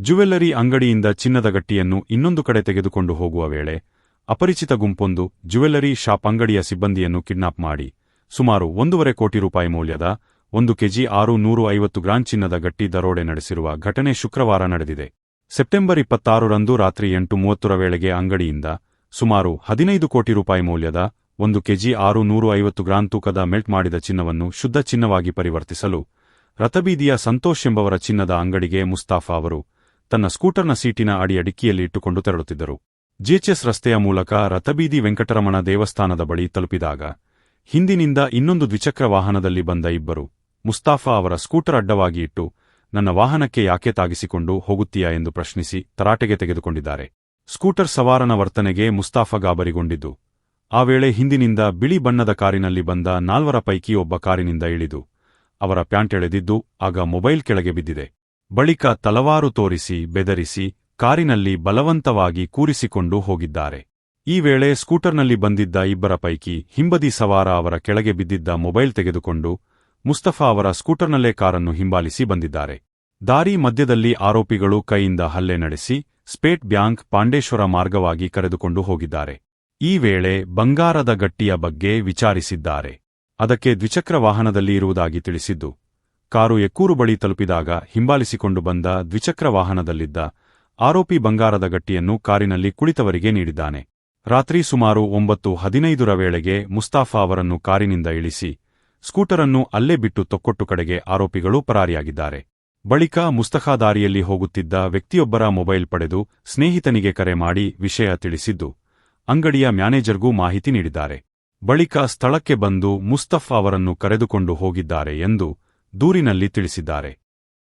Jewellery ಅಂಗಡಿಯಿಂದ ಚಿನ್ನದ ಗಟ್ಟಿಯನ್ನು ಇನ್ನೊಂದು ಕಡೆ ತೆಗೆದುಕೊಂಡು ಹೋಗುವ ವೇಳೆ, ಅಪರಿಚಿತ ಗುಂಪೊಂದು ಜುವೆಲ್ಲರಿ ಶಾಪ್ ಅಂಗಡಿಯ ಸಿಬ್ಬಂದಿಯನ್ನು ಕಿಡ್ನಾಪ್ ಮಾಡಿ, ಸುಮಾರು ಒಂದೂವರೆ ಕೋಟಿ ರೂಪಾಯಿ ಮೌಲ್ಯದ ಒಂದು ಕೆಜಿ ಆರು ನೂರು ಐವತ್ತು ಗ್ರಾಂ ಚಿನ್ನದ ಗಟ್ಟಿ ದರೋಡೆ ನಡೆಸಿರುವ ಘಟನೆ ಶುಕ್ರವಾರ ನಡೆದಿದೆ. ಸೆಪ್ಟೆಂಬರ್ ಇಪ್ಪತ್ತಾರರಂದು ರಾತ್ರಿ ಎಂಟು ಮೂವತ್ತರ ವೇಳೆಗೆ ಅಂಗಡಿಯಿಂದ ಸುಮಾರು ಹದಿನೈದು ಕೋಟಿ ರೂಪಾಯಿ ಮೌಲ್ಯದ ಒಂದು ಕೆಜಿ ಆರು ನೂರು ಐವತ್ತು ಗ್ರಾಂ ತೂಕದ ಮೆಲ್ಟ್ ಮಾಡಿದ ಚಿನ್ನವನ್ನು ಶುದ್ಧ ಚಿನ್ನವಾಗಿ ಪರಿವರ್ತಿಸಲು ರಥಬೀದಿಯ ಸಂತೋಷ್ ಎಂಬವರ ಚಿನ್ನದ ಅಂಗಡಿಗೆ ಮುಸ್ತಾಫಾ ಅವರು ತನ್ನ ಸ್ಕೂಟರ್ನ ಸೀಟಿನ ಅಡಿ ಡಿಕ್ಕಿಯಲ್ಲಿ ಇಟ್ಟುಕೊಂಡು ತೆರಳುತ್ತಿದ್ದರು. ಜೆಎಚ್ಎಸ್ ರಸ್ತೆಯ ಮೂಲಕ ರಥಬೀದಿ ವೆಂಕಟರಮಣ ದೇವಸ್ಥಾನದ ಬಳಿ ತಲುಪಿದಾಗ, ಹಿಂದಿನಿಂದ ಇನ್ನೊಂದು ದ್ವಿಚಕ್ರ ವಾಹನದಲ್ಲಿ ಬಂದ ಇಬ್ಬರು, ಮುಸ್ತಾಫಾ ಅವರ ಸ್ಕೂಟರ್ ಅಡ್ಡವಾಗಿ ಇಟ್ಟು, ನನ್ನ ವಾಹನಕ್ಕೆ ಯಾಕೆ ತಾಗಿಸಿಕೊಂಡು ಹೋಗುತ್ತೀಯಾ ಎಂದು ಪ್ರಶ್ನಿಸಿ ತರಾಟೆಗೆ ತೆಗೆದುಕೊಂಡಿದ್ದಾರೆ. ಸ್ಕೂಟರ್ ಸವಾರನ ವರ್ತನೆಗೆ ಮುಸ್ತಾಫಾ ಗಾಬರಿಗೊಂಡಿದ್ದು. ಆ ವೇಳೆ ಹಿಂದಿನಿಂದ ಬಿಳಿ ಬಣ್ಣದ ಕಾರಿನಲ್ಲಿ ಬಂದ ನಾಲ್ವರ ಪೈಕಿ ಒಬ್ಬ ಕಾರಿನಿಂದ ಇಳಿದು, ಅವರ ಪ್ಯಾಂಟ್ ಎಳೆದಿದ್ದು, ಆಗ ಮೊಬೈಲ್ ಕೆಳಗೆ ಬಿದ್ದಿದೆ. ಬಳಿಕ ತಲವಾರು ತೋರಿಸಿ ಬೆದರಿಸಿ ಕಾರಿನಲ್ಲಿ ಬಲವಂತವಾಗಿ ಕೂರಿಸಿಕೊಂಡು ಹೋಗಿದ್ದಾರೆ. ಈ ವೇಳೆ ಸ್ಕೂಟರ್ನಲ್ಲಿ ಬಂದಿದ್ದ ಇಬ್ಬರ ಪೈಕಿ ಹಿಂಬದಿ ಸವಾರ ಅವರ ಕೆಳಗೆ ಬಿದ್ದಿದ್ದ ಮೊಬೈಲ್ ತೆಗೆದುಕೊಂಡು ಮುಸ್ತಫಾ ಅವರ ಸ್ಕೂಟರ್ನಲ್ಲೇ ಕಾರನ್ನು ಹಿಂಬಾಲಿಸಿ ಬಂದಿದ್ದಾರೆ. ದಾರಿ ಮಧ್ಯದಲ್ಲಿ ಆರೋಪಿಗಳು ಕೈಯಿಂದ ಹಲ್ಲೆ ನಡೆಸಿ ಸ್ಪೇಟ್ ಬ್ಯಾಂಕ್ ಪಾಂಡೇಶ್ವರ ಮಾರ್ಗವಾಗಿ ಕರೆದುಕೊಂಡು ಹೋಗಿದ್ದಾರೆ. ಈ ವೇಳೆ ಬಂಗಾರದ ಗಟ್ಟಿಯ ಬಗ್ಗೆ ವಿಚಾರಿಸಿದ್ದಾರೆ. ಅದಕ್ಕೆ ದ್ವಿಚಕ್ರ ವಾಹನದಲ್ಲಿ ಇರುವುದಾಗಿ ತಿಳಿಸಿದ್ದು ಕಾರು ಎಕ್ಕೂರು ಬಳಿ ತಲುಪಿದಾಗ ಹಿಂಬಾಲಿಸಿಕೊಂಡು ಬಂದ ದ್ವಿಚಕ್ರ ವಾಹನದಲ್ಲಿದ್ದ ಆರೋಪಿ ಬಂಗಾರದ ಗಟ್ಟಿಯನ್ನು ಕಾರಿನಲ್ಲಿ ಕುಳಿತವರಿಗೆ ನೀಡಿದ್ದಾನೆ. ರಾತ್ರಿ ಸುಮಾರು ಒಂಬತ್ತು ಹದಿನೈದರ ವೇಳೆಗೆ ಮುಸ್ತಾಫಾ ಅವರನ್ನು ಕಾರಿನಿಂದ ಇಳಿಸಿ ಸ್ಕೂಟರನ್ನು ಅಲ್ಲೇ ಬಿಟ್ಟು ತೊಕ್ಕೊಟ್ಟು ಕಡೆಗೆ ಆರೋಪಿಗಳು ಪರಾರಿಯಾಗಿದ್ದಾರೆ. ಬಳಿಕ ಮುಸ್ತಫಾ ದಾರಿಯಲ್ಲಿ ಹೋಗುತ್ತಿದ್ದ ವ್ಯಕ್ತಿಯೊಬ್ಬರ ಮೊಬೈಲ್ ಪಡೆದು ಸ್ನೇಹಿತನಿಗೆ ಕರೆ ಮಾಡಿ ವಿಷಯ ತಿಳಿಸಿದ್ದು, ಅಂಗಡಿಯ ಮ್ಯಾನೇಜರ್ಗೂ ಮಾಹಿತಿ ನೀಡಿದ್ದಾರೆ. ಬಳಿಕ ಸ್ಥಳಕ್ಕೆ ಬಂದು ಮುಸ್ತಫಾ ಅವರನ್ನು ಕರೆದುಕೊಂಡು ಹೋಗಿದ್ದಾರೆ ಎಂದು ದೂರಿನಲ್ಲಿ ತಿಳಿಸಿದ್ದಾರೆ.